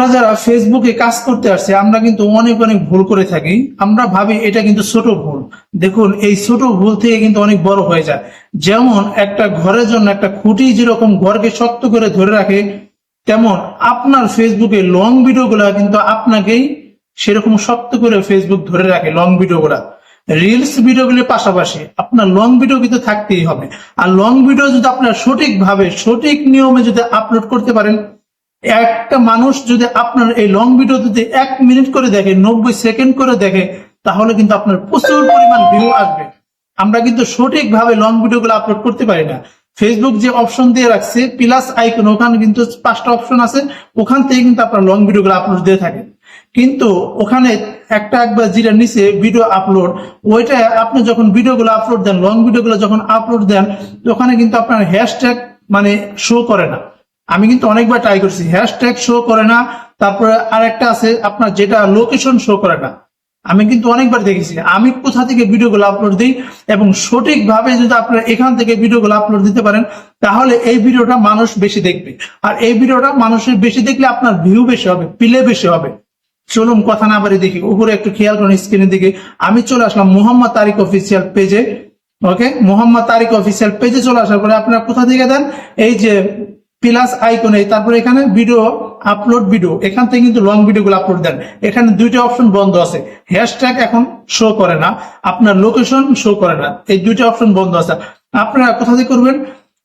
আমরা যারা ফেসবুকে কাজ করতে আসছে, আমরা কিন্তু অনেক অনেক ভুল করে থাকি। আমরা ভাবি এটা কিন্তু ছোট ভুল। দেখুন, এই ছোট ভুল থেকে কিন্তু অনেক বড় হয়ে যায়। যেমন একটা ঘরের জন্য একটা খুঁটি যেরকম ঘরকে শক্ত করে ধরে রাখে, তেমন আপনার ফেসবুকে লং ভিডিওগুলা কিন্তু আপনাকেই সেরকম শক্ত করে ফেসবুক ধরে রাখে লং ভিডিওগুলা রিলস ভিডিওগুলির পাশাপাশি আপনার লং ভিডিও কিন্তু থাকতেই হবে। আর লং ভিডিও যদি আপনার সঠিকভাবে, সঠিক নিয়মে যদি আপলোড করতে পারেন একটা মানুষ যদি আপনার এই লং ভিডিও যদি এক মিনিট করে দেখে, নব্বই সেকেন্ড করে দেখে, তাহলে কিন্তু আপনার প্রচুর পরিমাণ ভিউ আসবে। আমরা কিন্তু সঠিকভাবে লং ভিডিওগুলো আপলোড করতে পারি না। ফেসবুক যে অপশন দিয়ে রাখছে প্লাস আইকন ওখানে কিন্তু পাঁচটা অপশন আছে, ওখান থেকে কিন্তু আপনার লং ভিডিওগুলো আপলোড দিয়ে থাকে কিন্তু ওখানে একটা একবার যেটা নিচে ভিডিও আপলোড ওইটা আপনি যখন ভিডিওগুলো আপলোড দেন লং ভিডিওগুলো যখন আপলোড দেন, ওখানে কিন্তু আপনার হ্যাশট্যাগ মানে শো করে না। আমি কিন্তু অনেকবার ট্রাই করছি। হ্যাশট্যাগ শো করে না, তারপরে আরেকটা আছে, আপনার যেটা লোকেশন শো করে না। আমি কিন্তু অনেকবার দেখেছি। আমি কোথা থেকে ভিডিওগুলো আপলোড দিই এবং সঠিকভাবে যদি আপনারা এখান থেকে ভিডিওগুলো আপলোড দিতে পারেন, তাহলে এই ভিডিওটা মানুষ বেশি দেখবে। আর এই ভিডিওটা মানুষের বেশি দেখলে আপনার ভিউ বেশি হবে প্লে বেশি হবে। চলুন কথা না বাড়ি দেখি। উপরে একটু খেয়াল করুন স্ক্রিনের দিকে। আমি চলে আসলাম মোহাম্মদ তারিক অফিসিয়াল পেজে ওকে মোহাম্মদ তারিক অফিসিয়াল পেজে চলে আসার পরে আপনারা কোথা থেকে দেন? এই যে প্লাস আইকনে তারপরে এখানে ভিডিও আপলোড ভিডিও এখান থেকে কিন্তু লং ভিডিও গুলো আপলোড দেন। এখানে দুইটা অপশন বন্ধ আছে। হ্যাশট্যাগ এখন শো করে না, আপনার লোকেশন শো করে না, এই দুইটা অপশন বন্ধ আছে। আপনারা কোথা থেকে করবেন?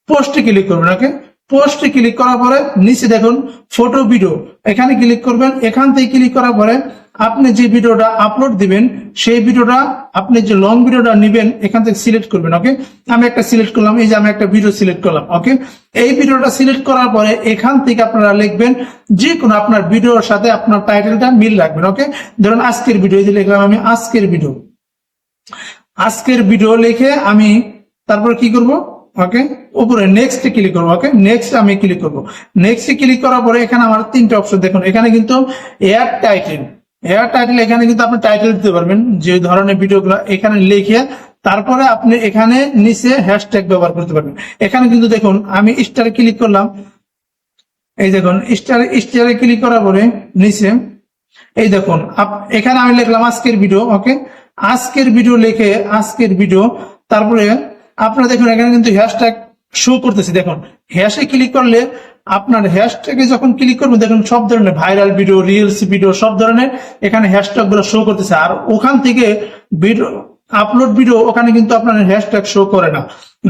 পোস্টে ক্লিক করবেন ওকে পোস্টে ক্লিক করার পরে নিচে দেখুন ফটো ভিডিও এখানে ক্লিক করবেন, এখান থেকে ক্লিক করার পরে আপনি যে ভিডিওটা আপলোড দিবেন, সেই ভিডিওটা, আপনি যে লং ভিডিওটা নেবেন, এখান থেকে সিলেক্ট করবেন ওকে আমি একটা সিলেক্ট করলাম, এই যে আমি একটা ভিডিও সিলেক্ট করলাম ওকে এই ভিডিওটা সিলেক্ট করার পরে এখান থেকে আপনারা লিখবেন যে কোনো আপনার ভিডিওর সাথে আপনার টাইটেলটা মিল রাখবেন ওকে ধরুন আজকের ভিডিও এই যে লিখলাম আমি আজকের ভিডিও আজকের ভিডিও লিখে আমি তারপর কি করব ওকে উপরে নেক্সট ক্লিক করব ওকে নেক্সট আমি ক্লিক করব। নেক্সট ক্লিক করার পরে এখানে আমার তিনটা অপশন দেখুন, এখানে কিন্তু এয়ার টাইটেল এয়ার টাইটেল এখানে কিন্তু আপনি টাইটেল দিতে পারবেন। যে ধরনের ভিডিওগুলো এখানে লিখে তারপরে আপনি এখানে নিচে হ্যাশট্যাগ ব্যবহার করতে পারবেন। এখানে কিন্তু দেখুন, আমি স্টারে ক্লিক করলাম। এই দেখুন স্টারে স্টারে ক্লিক করার পরে নিচে, এই দেখুন এখানে আমি লিখলাম আজকের ভিডিও ওকে আজকের ভিডিও লিখে আজকের ভিডিও তারপরে আপনারা দেখুন, এখানে কিন্তু হ্যাশট্যাগ শো করতেছে। দেখুন হ্যাশে ক্লিক করলে আপনার হ্যাশট্যাগে যখন ক্লিক করবেন, দেখুন সব ধরনের ভাইরাল ভিডিও রিলস ভিডিও সব ধরনের এখানে হ্যাশট্যাগগুলো শো করতেছে। আর ওখান থেকে ভিডিও আপলোড ভিডিও ওখানে কিন্তু আপনার হ্যাশট্যাগ শো করে না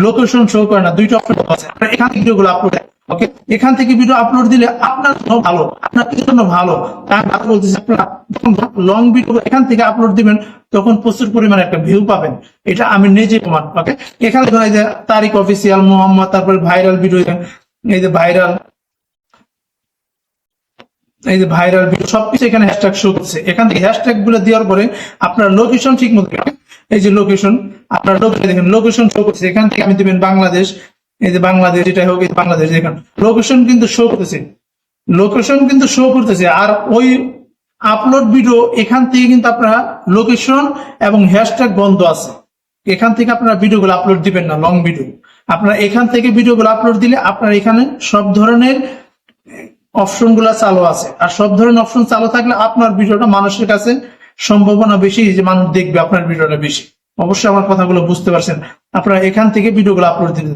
লোকেশন শো করে না, দুইটা অপশন আছে। এখান থেকে ভিডিওগুলো আপলোড ওকে এখান থেকে ভিডিও আপলোড দিলে আপনার জন্য ভালো, আপনার জন্য ভালো। আমি কথা বলতেছি আপনারা যখন লং ভিডিও এখান থেকে আপলোড দিবেন, তখন প্রচুর পরিমাণে একটা ভিউ পাবেন। এটা আমি নিজে প্রমাণ ওকে এখানে ধরেন এই যে তারিক অফিসিয়াল মোহাম্মদ, তারপরে ভাইরাল ভিডিও এই যে ভাইরাল এই যে ভাইরাল ভিডিও সবকিছু এখানে হ্যাশট্যাগ শো করছে। এখান থেকে হ্যাশট্যাগগুলো দেওয়ার পরে আপনার লোকেশন ঠিক মতো এই যে লোকেশন আপনার লোকেশন দেখেন লোকেশন শো করছে। এখান থেকে আমি দিবেন বাংলাদেশ এই যে বাংলাদেশ এটা হোক বাংলাদেশ দেখেন লোকেশন কিন্তু শো করতেছে। লোকেশন কিন্তু শো করতেছে। আর ওই আপলোড ভিডিও এখান থেকে কিন্তু আপনারা লোকেশন এবং হ্যাশট্যাগ বন্ধ আছে। এখান থেকে আপনারা ভিডিওগুলো আপলোড দিবেন না লং ভিডিও আপনারা এখান থেকে ভিডিওগুলো আপলোড দিলে আপনার এখানে সব ধরনের অপশনগুলা চালু আছে। আর সব ধরনের অপশন চালু থাকলে আপনার ভিডিওটা মানুষের কাছে সম্ভাবনা বেশি যে মানুষ দেখবে আপনার ভিডিওটা বেশি। অবশ্যই আমার কথাগুলো বুঝতে পারছেন। আপনারা এখান থেকে ভিডিওগুলো আপলোড দিন।